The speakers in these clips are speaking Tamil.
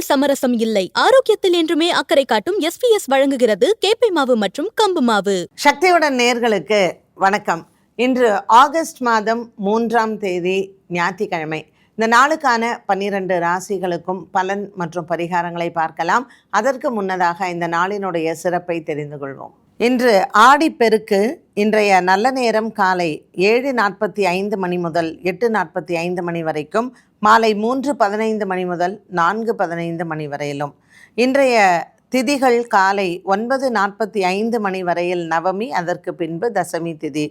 உணவில் சமரசம் இல்லை. ஆரோக்கியத்தில் என்றுமே அக்கறை காட்டும் எஸ் பி எஸ் வழங்குகிறது கேப்பை மாவு மற்றும் கம்பு மாவு. சக்தியுடன் நேர்களுக்கு வணக்கம். இன்று ஆகஸ்ட் மாதம் மூன்றாம் தேதி ஞாயிற்றுக்கிழமை. இந்த நாளுக்கான பன்னிரண்டு ராசிகளுக்கும் பலன் மற்றும் பரிகாரங்களை பார்க்கலாம். அதற்கு முன்னதாக இந்த நாளினுடைய சிறப்பை தெரிந்து கொள்வோம். இன்று ஆடிப்பெருக்கு இன்றைய நல்ல நேரம் காலை ஏழு நாற்பத்தி ஐந்து மணி முதல் எட்டு நாற்பத்தி ஐந்து மணி வரைக்கும் மாலை மூன்று பதினைந்து மணி முதல் நான்கு பதினைந்து மணி வரையிலும். இன்றைய திதிகள் காலை ஒன்பது நாற்பத்தி ஐந்து மணி வரையில் நவமி அதற்கு பின்பு தசமி திதி.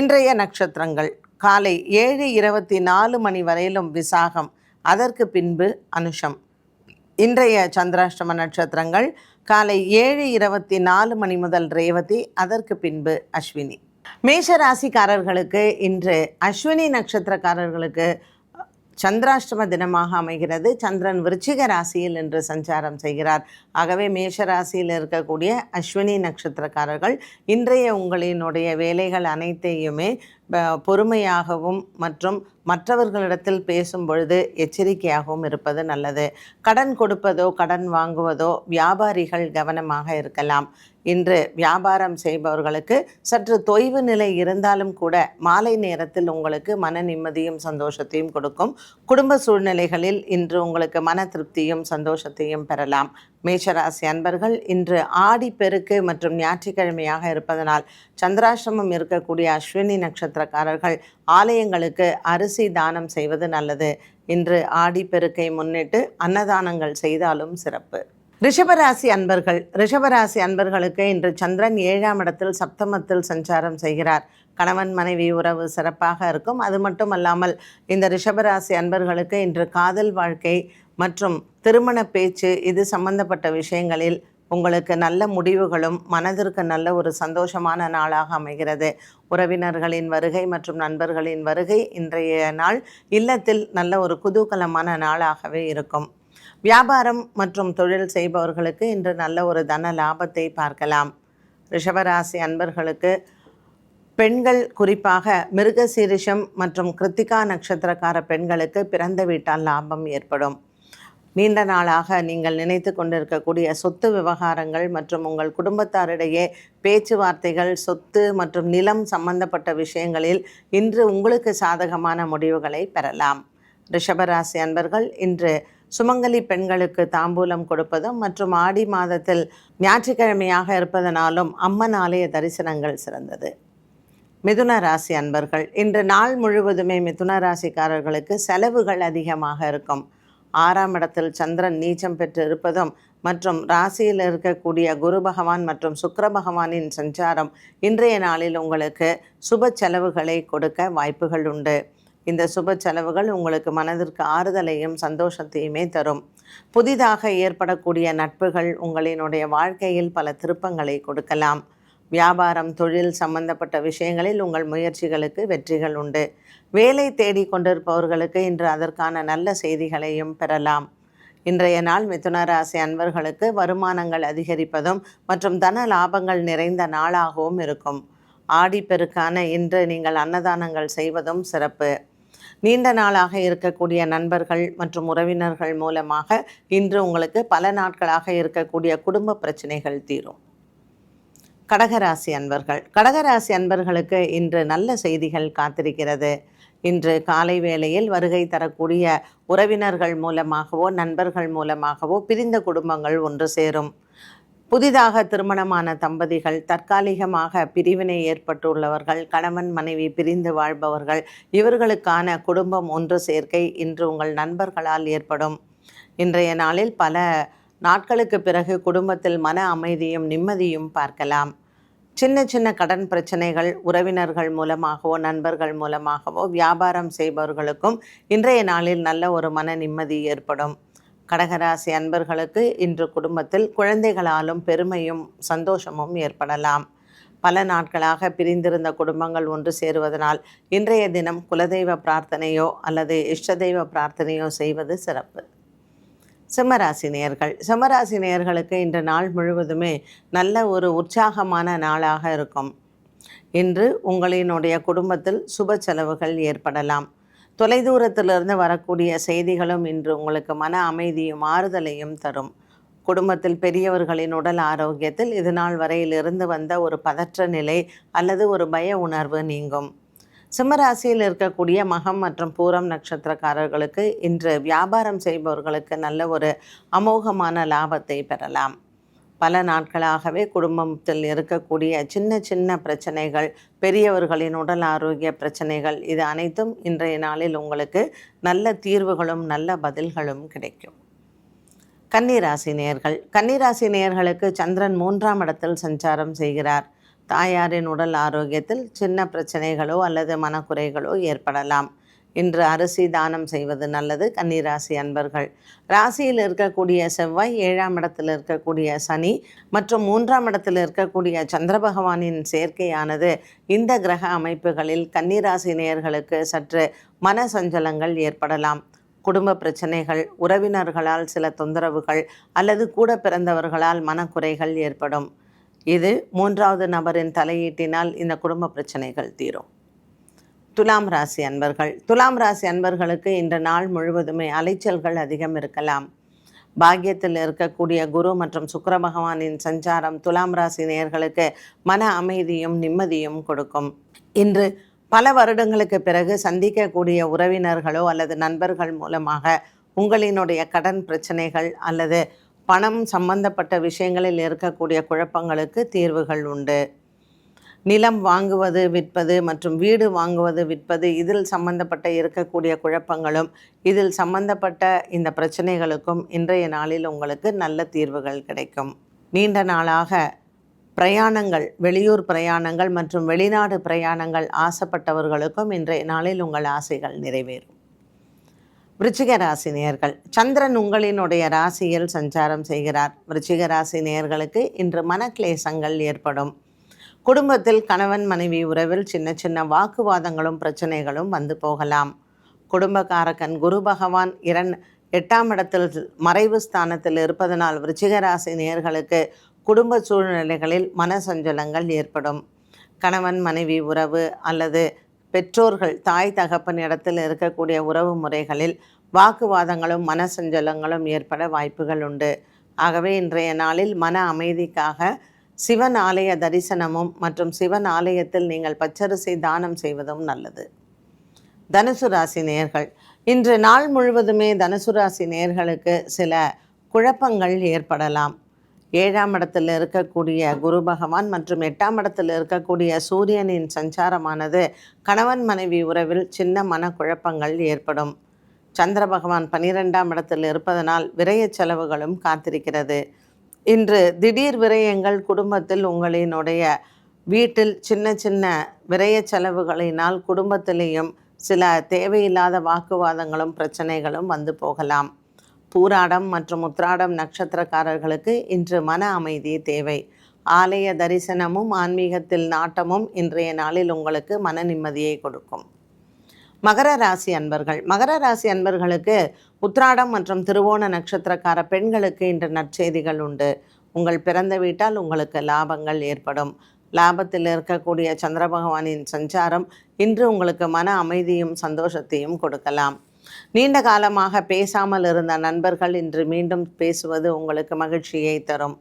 இன்றைய நட்சத்திரங்கள் காலை ஏழு இருபத்தி நாலு மணி வரையிலும் விசாகம் அதற்கு பின்பு அனுஷம். இன்றைய சந்திராஷ்டம நட்சத்திரங்கள் காலை ஏழு இருபத்தி நாலு மணி முதல் ரேவதி அதற்கு பின்பு அஸ்வினி. மேஷ ராசிக்காரர்களுக்கு இன்று அஸ்வினி நட்சத்திரக்காரர்களுக்கு சந்திராஷ்டம தினமாக அமைகிறது. சந்திரன் விருச்சிக ராசியில் இன்று சஞ்சாரம் செய்கிறார். ஆகவே மேஷ ராசியில் இருக்கக்கூடிய அஸ்வினி நட்சத்திரக்காரர்கள் இன்றைய உங்களினுடைய வேலைகள் அனைத்தையுமே பொறுமையாகவும் மற்றும் மற்றவர்களிடத்தில் பேசும் பொழுது எச்சரிக்கையாகவும் இருப்பது நல்லது. கடன் கொடுப்பதோ கடன் வாங்குவதோ வியாபாரிகள் கவனமாக இருக்கலாம். இன்று வியாபாரம் செய்பவர்களுக்கு சற்று தொய்வு நிலை இருந்தாலும் கூட மாலை நேரத்தில் உங்களுக்கு மன நிம்மதியும் சந்தோஷத்தையும் கொடுக்கும். குடும்ப சூழ்நிலைகளில் இன்று உங்களுக்கு மன திருப்தியும் சந்தோஷத்தையும் பெறலாம். மேஷராசி அன்பர்கள் இன்று ஆடி பெருக்கு மற்றும் ஞாயிற்றுக்கிழமையாக இருப்பதனால் சந்திராசிரமம் இருக்கக்கூடிய அஸ்வினி நட்சத்திரக்காரர்கள் ஆலயங்களுக்கு அரிசி தானம் செய்வது நல்லது. இன்று ஆடி பெருக்கை முன்னிட்டு அன்னதானங்கள் செய்தாலும் சிறப்பு. ரிஷபராசி அன்பர்கள் ரிஷபராசி அன்பர்களுக்கு இன்று சந்திரன் ஏழாம் இடத்தில் சப்தமத்தில் சஞ்சாரம் செய்கிறார். கணவன் மனைவி உறவு சிறப்பாக இருக்கும். அது மட்டும் அல்லாமல் இந்த ரிஷபராசி அன்பர்களுக்கு இன்று காதல் வாழ்க்கை மற்றும் திருமண பேச்சு இது சம்பந்தப்பட்ட விஷயங்களில் உங்களுக்கு நல்ல முடிவுகளும் மனதிற்கு நல்ல ஒரு சந்தோஷமான நாளாக அமைகிறது. உறவினர்களின் வருகை மற்றும் நண்பர்களின் வருகை இன்றைய நாள் இல்லத்தில் நல்ல ஒரு குதூகலமான நாளாகவே இருக்கும். வியாபாரம் மற்றும் தொழில் செய்பவர்களுக்கு இன்று நல்ல ஒரு தன லாபத்தை பார்க்கலாம். ரிஷபராசி அன்பர்களுக்கு பெண்கள் குறிப்பாக மிருகசீரிஷம் மற்றும் கிருத்திகா நட்சத்திரக்கார பெண்களுக்கு பிறந்த வீட்டால் லாபம் ஏற்படும். நீண்ட நாளாக நீங்கள் நினைத்து கொண்டிருக்கக்கூடிய சொத்து விவகாரங்கள் மற்றும் உங்கள் குடும்பத்தாரிடையே பேச்சுவார்த்தைகள் சொத்து மற்றும் நிலம் சம்பந்தப்பட்ட விஷயங்களில் இன்று உங்களுக்கு சாதகமான முடிவுகளை பெறலாம். ரிஷபராசி அன்பர்கள் இன்று சுமங்கலி பெண்களுக்கு தாம்பூலம் கொடுப்பதும் மற்றும் ஆடி மாதத்தில் ஞாயிற்றுக்கிழமையாக இருப்பதனாலும் அம்மன் ஆலய தரிசனங்கள் சிறந்தது. மிதுன ராசி அன்பர்கள் இன்று நாள் முழுவதுமே மிதுன ராசிக்காரர்களுக்கு செலவுகள் அதிகமாக இருக்கும். ஆறாம் இடத்தில் சந்திரன் நீச்சம் பெற்று இருப்பதும் மற்றும் ராசியில் இருக்கக்கூடிய குரு பகவான் மற்றும் சுக்கர பகவானின் சஞ்சாரம் இன்றைய நாளில் உங்களுக்கு சுப செலவுகளை கொடுக்க வாய்ப்புகள் உண்டு. இந்த சுப செலவுகள் உங்களுக்கு மனதிற்கு ஆறுதலையும் சந்தோஷத்தையுமே தரும். புதிதாக ஏற்படக்கூடிய நட்புகள் உங்களினுடைய வாழ்க்கையில் பல திருப்பங்களை கொடுக்கலாம். வியாபாரம் தொழில் சம்பந்தப்பட்ட விஷயங்களில் உங்கள் முயற்சிகளுக்கு வெற்றிகள் உண்டு. வேலை தேடிக்கொண்டிருப்பவர்களுக்கு இன்று அதற்கான நல்ல செய்திகளையும் பெறலாம். இன்றைய நாள் மிதுன ராசி அன்பர்களுக்கு வருமானங்கள் அதிகரிப்பதும் மற்றும் தன லாபங்கள் நிறைந்த நாளாகவும் இருக்கும். ஆடிப்பெருக்கான இன்று நீங்கள் அன்னதானங்கள் செய்வதும் சிறப்பு. நீண்ட நாளாக இருக்கக்கூடிய நண்பர்கள் மற்றும் உறவினர்கள் மூலமாக இன்று உங்களுக்கு பல நாட்களாக இருக்கக்கூடிய குடும்ப பிரச்சனைகள் தீரும். கடகராசி அன்பர்கள். கடகராசி அன்பர்களுக்கு இன்று நல்ல செய்திகள் காத்திருக்கிறது. இன்று காலை வேளையில் வருகை தரக்கூடிய உறவினர்கள் மூலமாகவோ நண்பர்கள் மூலமாகவோ பிரிந்த குடும்பங்கள் ஒன்று சேரும். புதிதாக திருமணமான தம்பதிகள் தற்காலிகமாக பிரிவினை ஏற்பட்டுள்ளவர்கள் கணவன் மனைவி பிரிந்து வாழ்பவர்கள் இவர்களுக்கான குடும்பம் ஒன்று சேர்க்கை இன்று உங்கள் நண்பர்களால் ஏற்படும். இன்றைய நாளில் பல நாட்களுக்கு பிறகு குடும்பத்தில் மன அமைதியும் நிம்மதியும் பார்க்கலாம். சின்ன சின்ன கடன் பிரச்சனைகள் உறவினர்கள் மூலமாகவோ நண்பர்கள் மூலமாகவோ வியாபாரம் செய்பவர்களுக்கும் இன்றைய நாளில் நல்ல ஒரு மன நிம்மதி ஏற்படும். கடகராசி அன்பர்களுக்கு இன்று குடும்பத்தில் குழந்தைகளாலும் பெருமையும் சந்தோஷமும் ஏற்படலாம். பல நாட்களாக பிரிந்திருந்த குடும்பங்கள் ஒன்று சேருவதனால் இன்றைய தினம் குலதெய்வ பிரார்த்தனையோ அல்லது இஷ்ட தெய்வ பிரார்த்தனையோ செய்வது சிறப்பு. சிம்மராசி நேயர்கள். சிம்மராசி நேயர்களுக்கு இன்று நாள் முழுவதுமே நல்ல ஒரு உற்சாகமான நாளாக இருக்கும். இன்று உங்களினுடைய குடும்பத்தில் சுப செலவுகள் ஏற்படலாம். தொலைதூரத்திலிருந்து வரக்கூடிய செய்திகளும் இன்று உங்களுக்கு மன அமைதியும் ஆறுதலையும் தரும். குடும்பத்தில் பெரியவர்களின் உடல் ஆரோக்கியத்தில் இது நாள் வரையிலிருந்து வந்த ஒரு பதற்ற நிலை அல்லது ஒரு பய உணர்வு நீங்கும். சிம்மராசியில் இருக்கக்கூடிய மகம் மற்றும் பூரம் நட்சத்திரக்காரர்களுக்கு இன்று வியாபாரம் செய்பவர்களுக்கு நல்ல ஒரு அமோகமான லாபத்தை பெறலாம். பல நாட்களாகவே குடும்பத்தில் இருக்கக்கூடிய சின்ன சின்ன பிரச்சனைகள் பெரியவர்களின் உடல் ஆரோக்கிய பிரச்சனைகள் இது அனைத்தும் இன்றைய நாளில் உங்களுக்கு நல்ல தீர்வுகளும் நல்ல பதில்களும் கிடைக்கும். கன்னிராசி நேர்கள் கன்னிராசி நேயர்களுக்கு சந்திரன் மூன்றாம் இடத்தில் சஞ்சாரம் செய்கிறார். தாயாரின் உடல் ஆரோக்கியத்தில் சின்ன பிரச்சனைகளோ அல்லது மனக்குறைகளோ ஏற்படலாம். இன்று அரிசி தானம் செய்வது நல்லது. கன்னிராசி அன்பர்கள் ராசியில் இருக்கக்கூடிய செவ்வாய் ஏழாம் இடத்தில் இருக்கக்கூடிய சனி மற்றும் மூன்றாம் இடத்தில் இருக்கக்கூடிய சந்திர பகவானின் சேர்க்கையானது இந்த கிரக அமைப்புகளில் கன்னிராசி நேயர்களுக்கு சற்று மன சஞ்சலங்கள் ஏற்படலாம். குடும்ப பிரச்சனைகள் உறவினர்களால் சில தொந்தரவுகள் அல்லது கூட பிறந்தவர்களால் மனக்குறைகள் ஏற்படும். இது மூன்றாவது நபரின் தலையீட்டினால் இந்த குடும்ப பிரச்சனைகள் தீரும். துலாம் ராசி அன்பர்கள். துலாம் ராசி அன்பர்களுக்கு இன்று நாள் முழுவதுமே அலைச்சல்கள் அதிகம் இருக்கலாம். பாக்கியத்தில் இருக்கக்கூடிய குரு மற்றும் சுக்கர பகவானின் சஞ்சாரம் துலாம் ராசி நேயர்களுக்கு மன அமைதியும் நிம்மதியும் கொடுக்கும். இன்று பல வருடங்களுக்கு பிறகு சந்திக்கக்கூடிய உறவினர்களோ அல்லது நண்பர்கள் மூலமாக உங்களினுடைய கடன் பிரச்சனைகள் அல்லது பணம் சம்பந்தப்பட்ட விஷயங்களில் இருக்கக்கூடிய குழப்பங்களுக்கு தீர்வுகள் உண்டு. நிலம் வாங்குவது விற்பது மற்றும் வீடு வாங்குவது விற்பது இதில் சம்பந்தப்பட்ட இருக்கக்கூடிய குழப்பங்களும் இதில் சம்பந்தப்பட்ட இந்த பிரச்சனைகளுக்கும் இன்றைய நாளில் உங்களுக்கு நல்ல தீர்வுகள் கிடைக்கும். நீண்ட நாளாக பிரயாணங்கள் வெளியூர் பிரயாணங்கள் மற்றும் வெளிநாடு பிரயாணங்கள் ஆசைப்பட்டவர்களுக்கும் இன்றைய நாளில் உங்கள் ஆசைகள் நிறைவேறும். விருச்சிக ராசி நேயர்கள் சந்திரன் உங்களினுடைய ராசியில் சஞ்சாரம் செய்கிறார். விருச்சிக ராசி நேயர்களுக்கு இன்று மனக்லேசங்கள் ஏற்படும். குடும்பத்தில் கணவன் மனைவி உறவில் சின்ன சின்ன வாக்குவாதங்களும் பிரச்சனைகளும் வந்து போகலாம். குடும்பக்காரகன் குரு பகவான் இரண் எட்டாம் இடத்தில் மறைவு ஸ்தானத்தில் இருப்பதனால் விருச்சிக ராசி நேயர்களுக்கு குடும்ப சூழ்நிலைகளில் மனசஞ்சலங்கள் ஏற்படும். கணவன் மனைவி உறவு அல்லது பெற்றோர்கள் தாய் தகப்பன் இடத்தில் இருக்கக்கூடிய உறவு முறைகளில் வாக்குவாதங்களும் மனசஞ்சலங்களும் ஏற்பட வாய்ப்புகள் உண்டு. ஆகவே இன்றைய நாளில் மன அமைதிக்காக சிவன் ஆலய தரிசனமும் மற்றும் சிவன் ஆலயத்தில் நீங்கள் பச்சரிசி தானம் செய்வதும் நல்லது. தனுசு ராசி நேர்கள். இன்று நாள் முழுவதுமே தனுசு ராசி நேர்களுக்கு சில குழப்பங்கள் ஏற்படலாம். ஏழாம் இடத்தில் இருக்கக்கூடிய குரு பகவான் மற்றும் எட்டாம் இடத்தில் இருக்கக்கூடிய சூரியனின் சஞ்சாரமானது கணவன் மனைவி உறவில் சின்ன மனக்குழப்பங்கள் ஏற்படும். சந்திர பகவான் பனிரெண்டாம் இடத்தில் இருப்பதனால் விரய செலவுகளும் காத்திருக்கிறது. இன்று திடீர் விரயங்கள் குடும்பத்தில் உங்களினுடைய வீட்டில் சின்ன சின்ன விரய செலவுகளினால் குடும்பத்திலேயும் சில தேவையில்லாத வாக்குவாதங்களும் பிரச்சனைகளும் வந்து போகலாம். பூராடம் மற்றும் உத்ராடம் நட்சத்திரக்காரர்களுக்கு இன்று மன அமைதி தேவை. ஆலய தரிசனமும் ஆன்மீகத்தில் நாட்டமும் இன்றைய நாளில் உங்களுக்கு மன நிம்மதியை கொடுக்கும். மகர ராசி அன்பர்கள். மகர ராசி அன்பர்களுக்கு உத்ராடம் மற்றும் திருவோண நட்சத்திரக்கார பெண்களுக்கு இன்று நற்செய்திகள் உண்டு. உங்கள் பிறந்த வீட்டால் உங்களுக்கு லாபங்கள் ஏற்படும். லாபத்தில் இருக்கக்கூடிய சந்திர பகவானின் சஞ்சாரம் இன்று உங்களுக்கு மன அமைதியும் சந்தோஷத்தையும் கொடுக்கலாம். நீண்ட காலமாக பேசாமல் இருந்த நண்பர்கள் இன்று மீண்டும் பேசுவது உங்களுக்கு மகிழ்ச்சியை தரும்.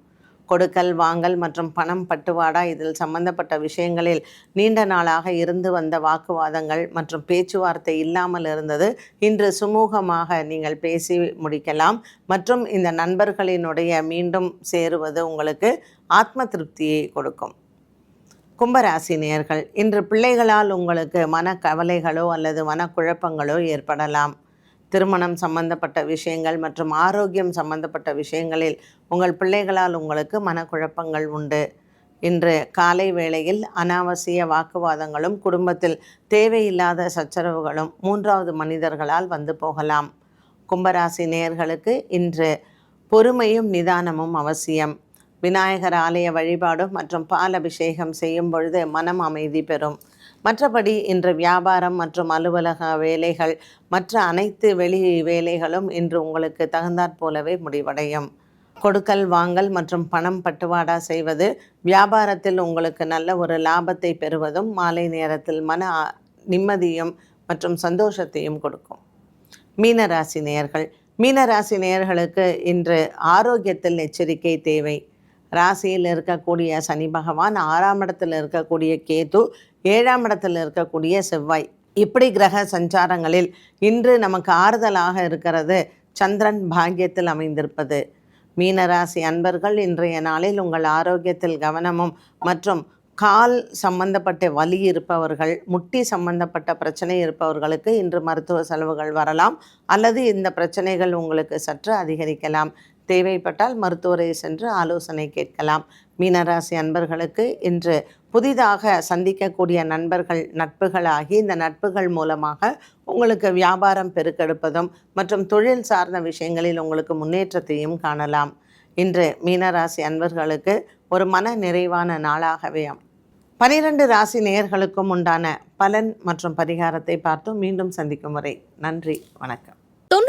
கொடுக்கல் வாங்கல் மற்றும் பணம் பட்டுவாடா? இதில் சம்பந்தப்பட்ட விஷயங்களில் நீண்ட நாளாக இருந்து வந்த வாக்குவாதங்கள் மற்றும் பேச்சுவார்த்தை இல்லாமல் இருந்தது. இன்று சுமூகமாக நீங்கள் பேசி முடிக்கலாம். மற்றும் இந்த நண்பர்களினுடைய மீண்டும் சேருவது உங்களுக்கு ஆத்ம திருப்தியை கொடுக்கும். கும்பராசி நேயர்கள் இன்று பிள்ளைகளால் உங்களுக்கு மனக்கவலைகளோ அல்லது மனக்குழப்பங்களோ ஏற்படலாம். திருமணம் சம்பந்தப்பட்ட விஷயங்கள் மற்றும் ஆரோக்கியம் சம்பந்தப்பட்ட விஷயங்களில் உங்கள் பிள்ளைகளால் உங்களுக்கு மனக்குழப்பங்கள் உண்டு. இன்று காலை வேளையில் அனாவசிய வாக்குவாதங்களும் குடும்பத்தில் தேவையில்லாத சச்சரவுகளும் மூன்றாவது மனிதர்களால் வந்து போகலாம். கும்பராசி நேயர்களுக்கு இன்று பொறுமையும் நிதானமும் அவசியம். விநாயகர் ஆலய வழிபாடு மற்றும் பால் அபிஷேகம் செய்யும் பொழுது மனம் அமைதி பெறும். மற்றபடி இன்று வியாபாரம் மற்றும் அலுவலக வேலைகள் மற்ற அனைத்து வெளி வேலைகளும் இன்று உங்களுக்கு தகுந்தாற் போலவே முடிவடையும். கொடுக்கல் வாங்கல் மற்றும் பணம் பட்டுவாடா செய்வது வியாபாரத்தில் உங்களுக்கு நல்ல ஒரு லாபத்தை பெறுவதும் மாலை நேரத்தில் மன நிம்மதியும் மற்றும் சந்தோஷத்தையும் கொடுக்கும். மீனராசி நேயர்கள் மீனராசி நேயர்களுக்கு இன்று ஆரோக்கியத்தில் எச்சரிக்கை தேவை. ராசியில் இருக்கக்கூடிய சனி பகவான் ஆறாம் இடத்தில் இருக்கக்கூடிய கேது ஏழாம் இடத்தில் இருக்கக்கூடிய செவ்வாய். இப்படி கிரக சஞ்சாரங்களில் இன்று நமக்கு ஆறுதலாக இருக்கிறது சந்திரன் பாக்கியத்தில் அமைந்திருப்பது. மீனராசி அன்பர்கள் இன்றைய நாளில் உங்கள் ஆரோக்கியத்தில் கவனமும் மற்றும் கால் சம்பந்தப்பட்ட வலி இருப்பவர்கள் முட்டி சம்பந்தப்பட்ட பிரச்சனை இருப்பவர்களுக்கு இன்று மருத்துவ செலவுகள் வரலாம். அல்லது இந்த பிரச்சனைகள் உங்களுக்கு சற்று அதிகரிக்கலாம். தேவைப்பட்டால் மருத்துவரை சென்று ஆலோசனை கேட்கலாம். மீனராசி அன்பர்களுக்கு இன்று புதிதாக சந்திக்கக்கூடிய நண்பர்கள் நட்புகளாகி இந்த நட்புகள் மூலமாக உங்களுக்கு வியாபாரம் பெருக்கெடுப்பதும் மற்றும் தொழில் சார்ந்த விஷயங்களில் உங்களுக்கு முன்னேற்றத்தையும் காணலாம். இன்று மீனராசி அன்பர்களுக்கு ஒரு மன நிறைவான நாளாகவே பனிரெண்டு ராசி நேயர்களுக்கும் உண்டான பலன் மற்றும் பரிகாரத்தை பார்த்து மீண்டும் சந்திக்கும் வரை நன்றி வணக்கம்.